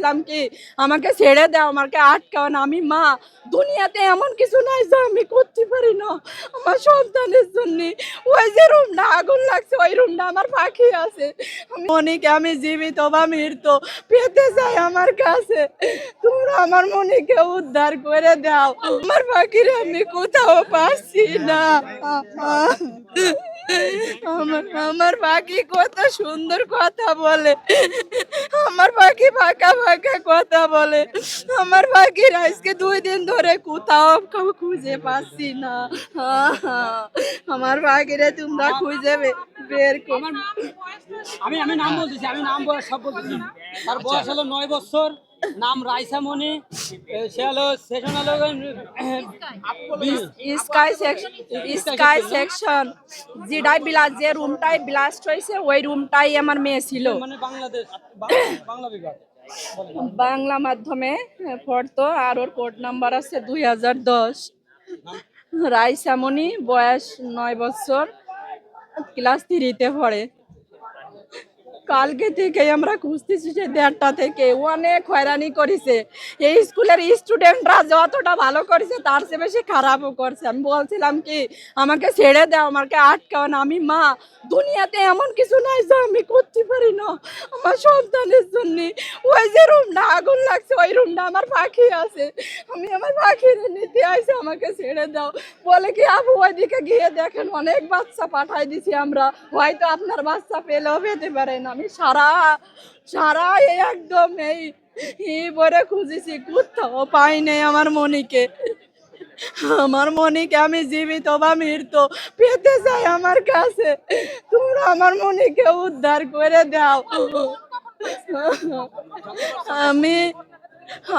বলছিলাম কি, আমাকে ছেড়ে দাও, আমাকে আটকাও না। আমি মা, দুনিয়াতে এমন কিছু নাই যে আমি করতে পারি না। আমার সন্তানের জন্য। ওই যে রুমটা, আগুন লাগছে, ওই রুমটা আমার পাখি আছে। মনিকে, আমি জীবিত বা মৃত, পেতে চাই আমার কাছে। তোমরা আমার মনিকে উদ্ধার করে দাও। আমার পাখিরে আমি কোথাও পাচ্ছি না। আমার আমার পাখি কত সুন্দর কথা বলে। আমার পাখি ফাঁকা ফাঁকা কথা বলে। আমার পাখির আজকে দুই দিন ধরে কোথাও খুঁজে পাচ্ছি না। আমার পাখিরে তোমরা খুঁজে বের আমি আমি নাম বলতেছি আমি নাম বয়স সব বলতেছি। তার বয়স হলো নয় বছর। নাম রাইসা মনি সে হলো সেশন হলো স্কাই সেকশন স্কাই সেকশন যেটাই বিলাস যে রুমটাই ব্লাস্ট হয়েছে ওই রুমটাই আমার মেয়ে ছিল। মানে বাংলাদেশ বাংলা বিভাগ। বাংলা মাধ্যমে পড়তো আর ওর কোড নাম্বার আছে দুই হাজার দশ। রাইসামণি বয়স নয় বছর ক্লাস থ্রিতে পড়ে। কালকে থেকে আমরা খুঁজতেছি সে দেড়টা থেকে। অনেক হয়রানি করেছে। এই স্কুলের স্টুডেন্টরা যতটা ভালো করেছে, তার চেয়ে বেশি খারাপও করছে। আমি বলছিলাম কি, আমাকে ছেড়ে দাও, আমাকে আটকাও না। আমি মা, দুনিয়াতে এমন কিছু নাই যে আমি করতে পারি না। আমার সন্তানের জন্য। ওই যে রুমটা, আগুন লাগছে, ওই রুমটা আমার পাখি আছে। আমি আমার পাখির নিতে আইসে আমাকে ছেড়ে দাও। বলে কি, আপু, ওইদিকে গিয়ে দেখেন, অনেক বাচ্চা পাঠাই দিছি আমরা। হয়তো আপনার বাচ্চা পেলেও পেতে পারেন আমি সারা সারা এই একদম এই এই বলে খুঁজেছি, কোথাও পাই নাই আমার মনিকে। আমার মনিকে আমি জীবিত বা মৃত, পেতে চাই আমার কাছে। তোমরা আমার মনিকে উদ্ধার করে দাও। আমি,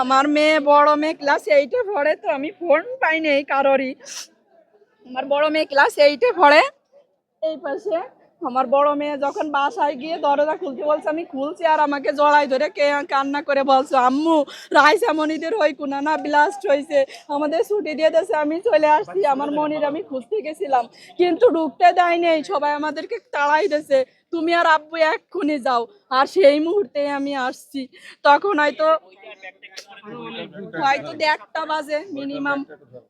আমার মেয়ে বড় মেয়ে ক্লাস এইটে পড়ে তো আমি ফোন পাই নাই কারোরই। আমার বড় মেয়ে ক্লাস এইটে পড়ে। এই পাশে। আমার বড় মেয়ে যখন বাসায় গিয়ে দরজা খুলতে বলছে, আমি খুলছি আর আমাকে জড়াই ধরে কে কান্না করে বলছো? আম্মু, রাইস মনিদের ওই কোনা না ব্লাস্ট হয়েছে আমাদের ছুটি দিয়ে দেশে আমি চলে আসছি। আমার মনির আমি খুঁজতে গেছিলাম, কিন্তু ঢুকতে দেয়নি সবাই আমাদেরকে তাড়াই দিয়েছে। তুমি আর আব্বু এক্ষুনি যাও, আর সেই মুহূর্তে আমি আসছি। তখন হয়তো হয়তো দেড়টা বাজে মিনিমাম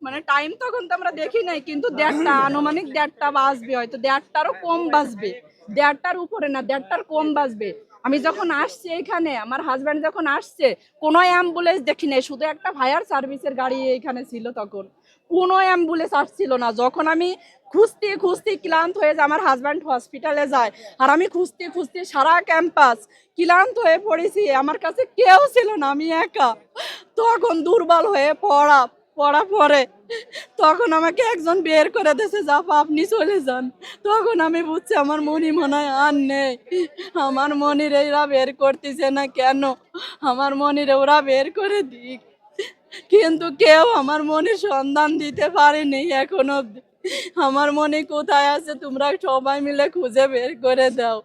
মানে টাইম তখন তো আমরা দেখি নাই, কিন্তু দেড়টা, আনুমানিক দেড়টা বাজবে হয়তো। দেড়টারও কম বাজবে। দেড়টার উপরে না, দেড়টার কম বাজবে। আমি যখন আসছি এখানে, আমার হাজব্যান্ড যখন আসছে, কোনো অ্যাম্বুলেন্স দেখি নাই। শুধু একটা ফায়ার সার্ভিসের গাড়ি এখানে ছিল তখন। কোনো অ্যাম্বুলেন্স আসছিল না। যখন আমি খুঁজতে খুঁজতে ক্লান্ত হয়ে যায়, আমার হাজব্যান্ড হসপিটালে যায়। আর আমি খুঁজতে খুঁজতে সারা ক্যাম্পাস ক্লান্ত হয়ে পড়েছি। আমার কাছে কেউ ছিল না, আমি একা। তখন দুর্বল হয়ে পড়া পড়া পরে তখন আমাকে একজন বের করে দিয়েছে জাপা আপনি চলে যান। তখন আমি বুঝছি আমার মনি মনে হয় আর নেই। আমার মনির এরা বের করতেছে না কেন? আমার মনির ওরা বের করে দিক। কিন্তু কেউ আমার মনে সন্ধান দিতে পারেনি এখন অব্দি আমার মনে কোথায় আছে তোমরা সবাই মিলে খুঁজে বের করে দাও।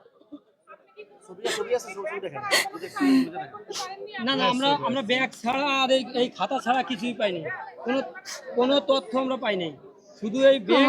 না না আমরা আমরা ব্যাগ ছাড়া আর এই এই খাতা ছাড়া কিছুই পাইনি। কোনো কোনো তথ্য আমরা পাইনি। শুধু এই ব্যাগ